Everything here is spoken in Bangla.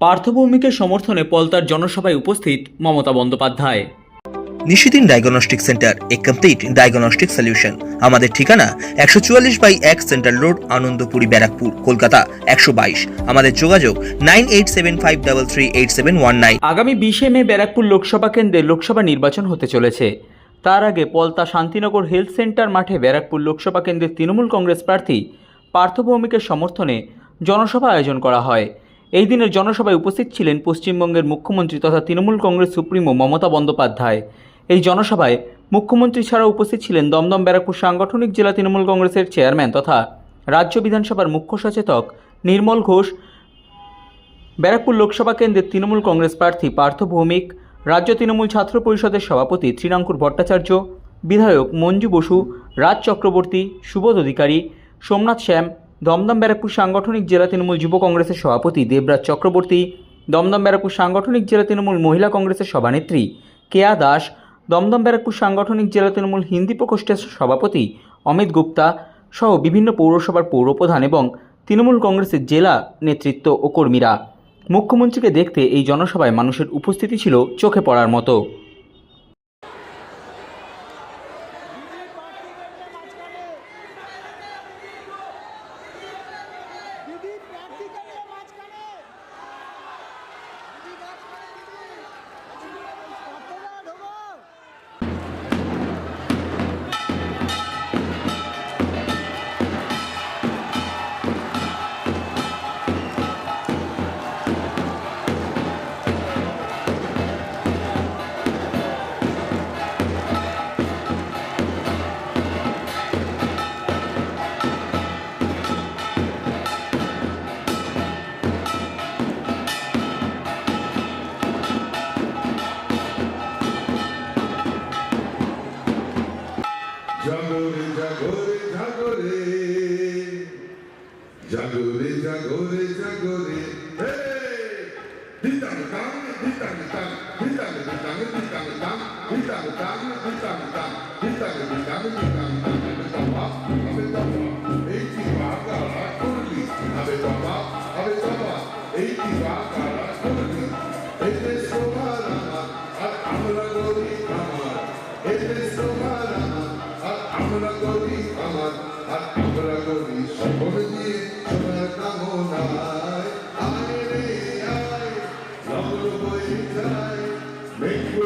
পার্থভৌমিকের সমর্থনে পলতার জনসভায় উপস্থিত মমতা বন্দ্যোপাধ্যায়। নিশিদিন ডায়াগনস্টিক সেন্টার এ কমপ্লিট ডায়াগনস্টিক সলিউশন আমাদের ঠিকানা একশো চুয়াল্লিশ বাই এক সেন্ট্রাল রোড আনন্দপুরি ব্যারাকপুর কলকাতা একশো বাইশ। আমাদের যোগাযোগ nine eight seven five double three eight seven one nine. আগামী বিশে মে ব্যারাকপুর লোকসভা কেন্দ্রে লোকসভা নির্বাচন হতে চলেছে। তার আগে পলতা শান্তিনগর হেলথ সেন্টার মাঠে ব্যারাকপুর লোকসভা কেন্দ্রের তৃণমূল কংগ্রেস প্রার্থী পার্থভৌমিকের সমর্থনে জনসভা আয়োজন করা হয়। এই দিনের জনসভায় উপস্থিত ছিলেন পশ্চিমবঙ্গের মুখ্যমন্ত্রী তথা তৃণমূল কংগ্রেস সুপ্রিমো মমতা বন্দ্যোপাধ্যায়। এই জনসভায় মুখ্যমন্ত্রী ছাড়াও উপস্থিত ছিলেন দমদম ব্যারাকপুর সাংগঠনিক জেলা তৃণমূল কংগ্রেসের চেয়ারম্যান তথা রাজ্য বিধানসভার মুখ্য সচেতক নির্মল ঘোষ, ব্যারাকপুর লোকসভা কেন্দ্রের তৃণমূল কংগ্রেস প্রার্থী পার্থ ভৌমিক, রাজ্য তৃণমূল ছাত্র পরিষদের সভাপতি শ্রীরাঙ্কুর ভট্টাচার্য, বিধায়ক মঞ্জু বসু, রাজ চক্রবর্তী, সুবোধ অধিকারী, সোমনাথ শ্যাম দমদম ব্যারাকপুর সাংগঠনিক জেলা তৃণমূল যুব কংগ্রেসের সভাপতি দেবরাজ চক্রবর্তী, দমদম ব্যারাকপুর সাংগঠনিক জেলা তৃণমূল মহিলা কংগ্রেসের সভানেত্রী কেয়া দাস, দমদম ব্যারাকপুর সাংগঠনিক জেলা তৃণমূল হিন্দি প্রকোষ্ঠের সভাপতি অমিত গুপ্তা সহ বিভিন্ন পৌরসভার পৌরপ্রধান এবং তৃণমূল কংগ্রেসের জেলা নেতৃত্ব ও কর্মীরা। মুখ্যমন্ত্রীকে দেখতে এই জনসভায় মানুষের উপস্থিতি ছিল চোখে পড়ার মতো। জাগরে জাগরে জাগরে হে দিতাং তাং দিতাং তাং দিতাং দিতাং দিতাং তাং দিতাং তাং দিতাং তাং দিতাং দিতাং দিতাং তাং আবে বাবা বাবা এই কি বাগালা করলি আবে বাবা আবে বাবা এই কি বাগালা করলি এতে সোমার আমার আর আমরা করি আমার এতে সোমার আমার আর আমরা করি আমার আর আমরা করি সকল দিয়ে